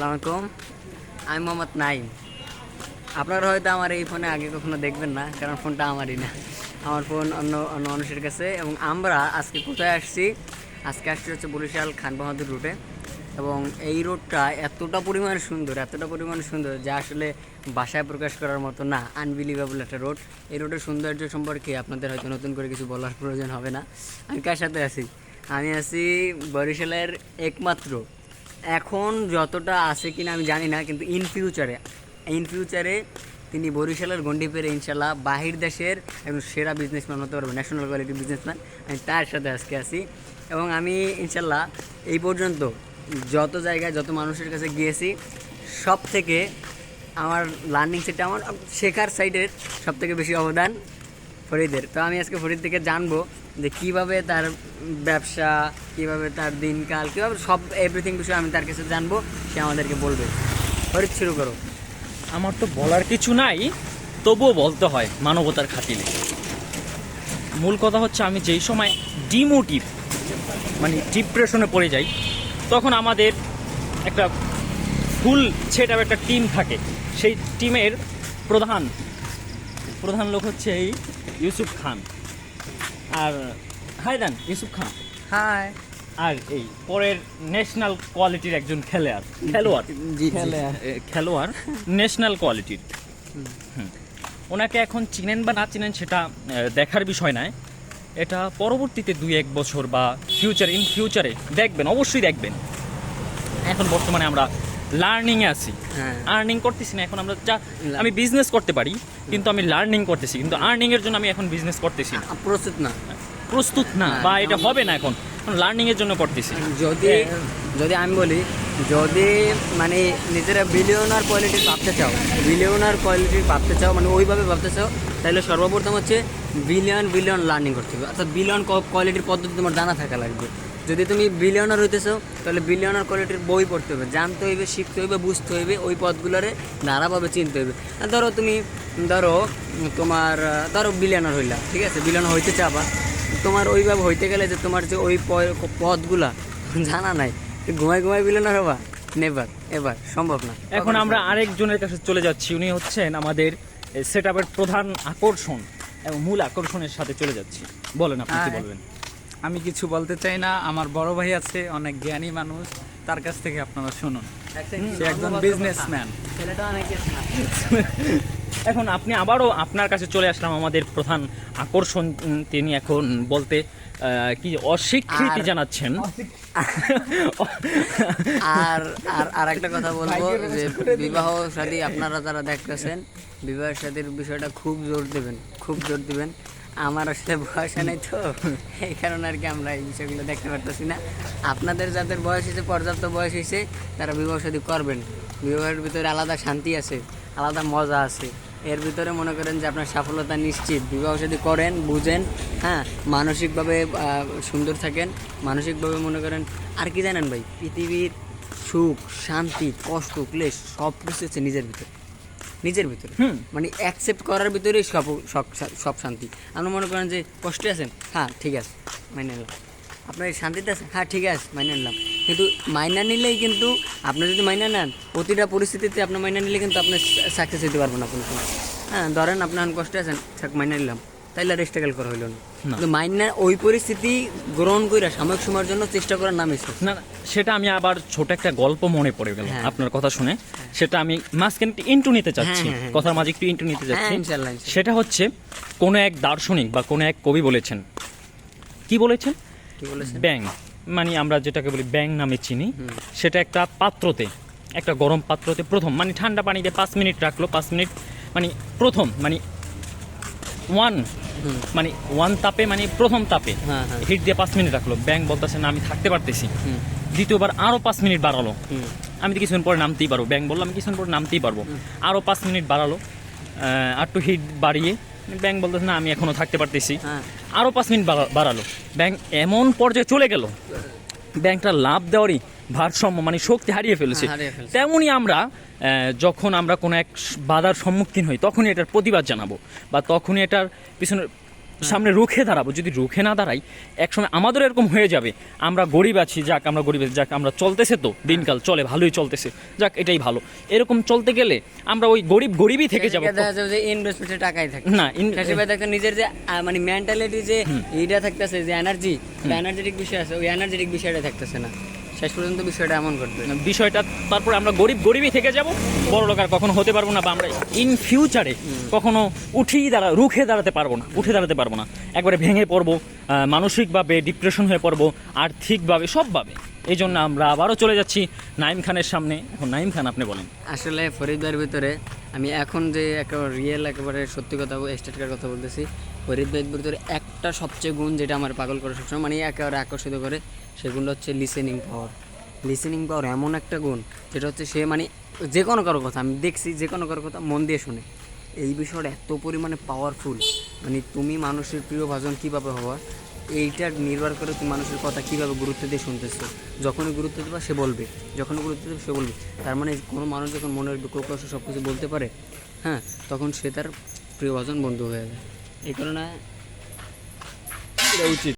আসসালামু আলাইকুম আমি মোহাম্মদ নাইম। আপনারা হয়তো আমার এই ফোনে আগে কখনো দেখবেন না, কারণ ফোনটা আমারই না। আমার ফোন অন্য অন্য মানুষের কাছে, এবং আমরা আজকে কোথায় আসছি? আজকে আসছি হচ্ছে বরিশাল খান বাহাদুর রুটে এবং এই রোডটা এতটা পরিমাণ সুন্দর, এতটা পরিমাণ সুন্দর, যা আসলে ভাষায় প্রকাশ করার মতো না আনবিলিভেবল একটা রোড এই রোডের সৌন্দর্য সম্পর্কে আপনাদের হয়তো নতুন করে কিছু বলার প্রয়োজন হবে না। আমি কার সাথে আছি? আমি আছি বরিশালের একমাত্র এখন যতটা আছে কিনা আমি জানি না, কিন্তু ইন ফিউচারে ইন ফিউচারে তিনি বরিশালের গন্ডি পেরে ইনশাল্লাহ বাহির দেশের একজন সেরা বিজনেসম্যান হতে পারবে ন্যাশনাল কোয়ালিটি বিজনেসম্যান আমি তার সাথে আজকে আছি এবং আমি ইনশাল্লাহ এই পর্যন্ত যত জায়গায় যত মানুষের কাছে গিয়েছি সব থেকে আমার লার্নিং সেটা আমার শেখার সাইডের সব থেকে বেশি অবদান ফরিদের। তো আমি আজকে ফরিদ থেকে জানব যে কীভাবে তার ব্যবসা, কীভাবে তার দিনকাল, কীভাবে সব এভরিথিং বিষয়ে আমি তার কাছে জানব, সে আমাদেরকে বলবে। ফরিদ শুরু করো। আমার তো বলার কিছু নাই, তবুও বলতে হয় মানবতার খাতিরে। মূল কথা হচ্ছে আমি যেই সময় ডিমোটিভ মানে ডিপ্রেশনে পড়ে যাই, তখন আমাদের একটা ফুল সেট একটা টিম থাকে। সেই টিমের প্রধান প্রধান লোক হচ্ছে এই ইউসুফ খান। আর হায়দান ইউসুফ খান হাই আর এই পরের ন্যাশনাল কোয়ালিটির একজন খেলোয়াড় খেলোয়াড়। খেলোয়াড়। ন্যাশনাল কোয়ালিটির হুম। ওনাকে এখন চিনেন বা না চিনেন সেটা দেখার বিষয় নয় এটা পরবর্তীতে দুই এক বছর বা ফিউচার ইন ফিউচারে দেখবেন অবশ্যই দেখবেন। এখন বর্তমানে আমরা লার্নিংয়ে আছি। হ্যাঁ। আর্নিং করতেছি না এখন আমরা যা আমি বিজনেস করতে পারি কিন্তু আমি লার্নিং করতেছি কিন্তু আর্নিং এর জন্য আমি এখন বিজনেস করতেছি না। প্রস্তুত না। প্রস্তুত না হ্যাঁ, বা এটা হবে না এখন লার্নিং এর জন্য করতেছি। যদি যদি আমি বলি যদি মানে নিজেরা বিলিয়নার কোয়ালিটির ভাবতে চাও বিলিয়নার কোয়ালিটির ভাবতে চাও মানে ওইভাবে ভাবতে চাও তাহলে সর্বপ্রথম হচ্ছে বিলিয়ন বিলিয়ন লার্নিং করতে হবে। অর্থাৎ বিলিয়ন কোয়ালিটির পদ্ধতি তোমার জানা থাকা লাগবে। যদি তুমি বিলিয়নার হইতেছো তাহলে বিলিয়নার কোয়ালিটির বই পড়তে হবে। জানতে হইবে শিখতে হইবে বুঝতে হইবে ওই পথগুলোরে নানাভাবে চিনতে হইবে। ধরো তুমি ধরো তোমার ধরো বিলিয়নার হইলা ঠিক আছে? বিলিয়নার হইতে চাবা। তোমার ওইভাবে হইতে গেলে যে তোমার যে ওই পথগুলা জানা নাই। ঘুমাই ঘুমাই বিলিয়নার হবা? নেভার এবার সম্ভব না। এখন আমরা আরেকজনের কাছে চলে যাচ্ছি। উনি হচ্ছেন আমাদের সেট আপের প্রধান আকর্ষণ এবং মূল আকর্ষণের সাথে চলে যাচ্ছি। বলেন আপনি কি বলবেন? আমি কিছু বলতে চাই না। আমার বড় ভাই আছে অনেক জ্ঞানী মানুষ। তার কাছ থেকে আপনারা শুনুন। সে একজন বিজনেসম্যান এখন আপনি আবারও আপনার কাছে চলে আসলাম আমাদের প্রধান আকর্ষণ তিনি এখন বলতে কি অস্বীকৃতি জানাচ্ছেন। আর আর আর একটা কথা বলব যে বিবাহ শাদী আপনারা যারা দেখতেছেন বিবাহ শাদীর বিষয়টা খুব জোর দেবেন খুব জোর দিবেন। আমার আসলে বয়স নেই তো। এই কারণে আর কি আমরা এই বিষয়গুলো দেখতে পারতেছি না। আপনাদের যাদের বয়স হয়েছে, পর্যাপ্ত বয়স হয়েছে, তারা বিবাহ শাদী করবেন। বিবাহের ভিতরে আলাদা শান্তি আছে, আলাদা মজা আছে। এর ভিতরে মনে করেন যে আপনার সফলতা নিশ্চিত। বিবাহ শাদী করেন, বুঝেন হ্যাঁ মানসিকভাবে সুন্দর থাকেন। মানসিকভাবে মনে করেন, আর কি জানেন ভাই, পৃথিবীর সুখ, শান্তি, কষ্ট, ক্লেশ সব কিছু হচ্ছে নিজের ভিতরে। নিজের ভিতরে। মানে অ্যাকসেপ্ট করার ভিতরেই সব সব সব শান্তি। আপনি মনে করেন যে কষ্টে আছেন? হ্যাঁ ঠিক আছে মাইনে নিলাম। আপনার শান্তিতে আছেন? হ্যাঁ ঠিক আছে মাইনে নিলাম। কিন্তু মাইনা নিলেই কিন্তু আপনি যদি মাইনা নেন প্রতিটা পরিস্থিতিতে আপনি মাইনা নিলে কিন্তু আপনি সাকসেস হতে পারবেন না কোনো সময়। হ্যাঁ ধরেন আপনার এখন কষ্টে আছেন মাইনা নিলাম। তাইলে আর স্ট্রাগল করা হইল না। না। মাইনা ওই পরিস্থিতি গ্রহণ করে সাময়িক সময়ের জন্য চেষ্টা করার নাম না না, সেটা আমি আবার ছোট একটা গল্প মনে পড়ে গেল হ্যাঁ। আপনার কথা শুনে। সেটা আমি মাঝখানে একটু ইন্টু নিতে চাচ্ছি। হ্যাঁ, হ্যাঁ। কথার মাঝে একটু ইন্টু নিতে হ্যাঁ চাচ্ছি। সেটা হচ্ছে কোনো এক দার্শনিক বা কোনো এক কবি বলেছেন। কি বলেছেন? ব্যাং মানে আমরা যেটাকে বলি ব্যাং নামে চিনি। সেটা একটা পাত্রতে একটা গরম পাত্রতে প্রথম মানে ঠান্ডা পানিতে পাঁচ মিনিট রাখল পাঁচ মিনিট মানে প্রথম মানে ওয়ান মানে ওয়ান তাপে মানে প্রথম তাপে হ্যাঁ, হ্যাঁ। হিট দিয়ে পাঁচ মিনিট রাখল। ব্যাং বলতেছে না আমি থাকতে পারতেছি। দ্বিতীয়বার আরও পাঁচ মিনিট বাড়ালো। আমি তো কিছুক্ষণ পরে নামতেই পারব। ব্যাং বললাম আমি কিছুক্ষণ পরে নামতেই পারব। আরও পাঁচ মিনিট বাড়ালো। আর একটু হিট বাড়িয়ে ব্যাং বলতেছে না আমি এখনও থাকতে পারতেছি। হ্যাঁ। আরও পাঁচ মিনিট বাড়া- বাড়ালো। ব্যাংক এমন পর্যায়ে চলে গেল। ব্যাংকটা লাভ দেওয়ারই ভারসাম্য মানে শক্তি হারিয়ে ফেলেছে। হ্যাঁ। তেমনই আমরা যখন আমরা কোনো এক বাধার সম্মুখীন হই তখনই এটার প্রতিবাদ জানাব বা তখনই এটার পিছনে সামনে রুখে দাঁড়াবো। যদি রুখে না দাঁড়াই একসময় আমাদের এরকম হয়ে যাবে। আমরা গরিব আছি যাক আমরা গরিব আছি যাক আমরা চলতেছে তো দিনকাল চলে ভালোই চলতেছে। যাক এটাই ভালো। এরকম চলতে গেলে আমরা ওই গরিব গরিবই থেকে যাব। দেখা যাবে যে ইনভেস্টমেন্টে টাকাই থাকে। না নিজের যে মানে মেন্টালিটি যে এইটা থাকতেছে যে এনার্জি এনার্জেটিক বিষয় আছে ওই এনার্জেটিক বিষয়টা থাকতেছে না। শেষ পর্যন্ত বিষয়টা এমন ঘটবে। বিষয়টা তারপরে আমরা গরিব গরিবই থেকে যাব বড় লোক আর কখনো হতে পারব না বা আমরা ইন ফিউচারে কখনো উঠেই দাঁড়া রুখে দাঁড়াতে পারব না উঠে দাঁড়াতে পারব না। একবারে ভেঙে পড়ব মানসিকভাবে ডিপ্রেশন হয়ে পড়ব আর্থিকভাবে সবভাবে। এই জন্য আমরা আবারও চলে যাচ্ছি নাইম খানের সামনে। এখন নাইম খান আপনি বলেন। আসলে ফরিদবার ভিতরে আমি এখন যে একেবারে রিয়েল একেবারে সত্যি কথা স্টেটকার কথা বলতেছি ফরিদবার ভিতরে একটা সবচেয়ে গুণ যেটা আমার পাগল করে সবসময় মানে একেবারে আকর্ষিত করে সেগুলো হচ্ছে লিসেনিং পাওয়ার লিসেনিং পাওয়ার এমন একটা গুণ, যেটা হচ্ছে সে মানে যে কোনো কারও কথা, আমি দেখছি যে কোনো কারও কথা মন দিয়ে শুনে। এই বিষয়টা এত পরিমাণে পাওয়ারফুল মানে তুমি মানুষের প্রিয় ভাজন কীভাবে হওয়া এইটা নির্ভর করে তুমি মানুষের কথা কীভাবে গুরুত্ব দিয়ে শুনতেছো। যখনই গুরুত্ব দেবা, সে বলবে। যখনই গুরুত্ব দেবে, সে বলবে। তার মানে কোনো মানুষ যখন মনের দুঃখ কষ্ট সব কিছু বলতে পারে হ্যাঁ তখন সে তার প্রিয়ভাজন বন্ধু হয়ে যায়। এই কারণে এটা উচিত।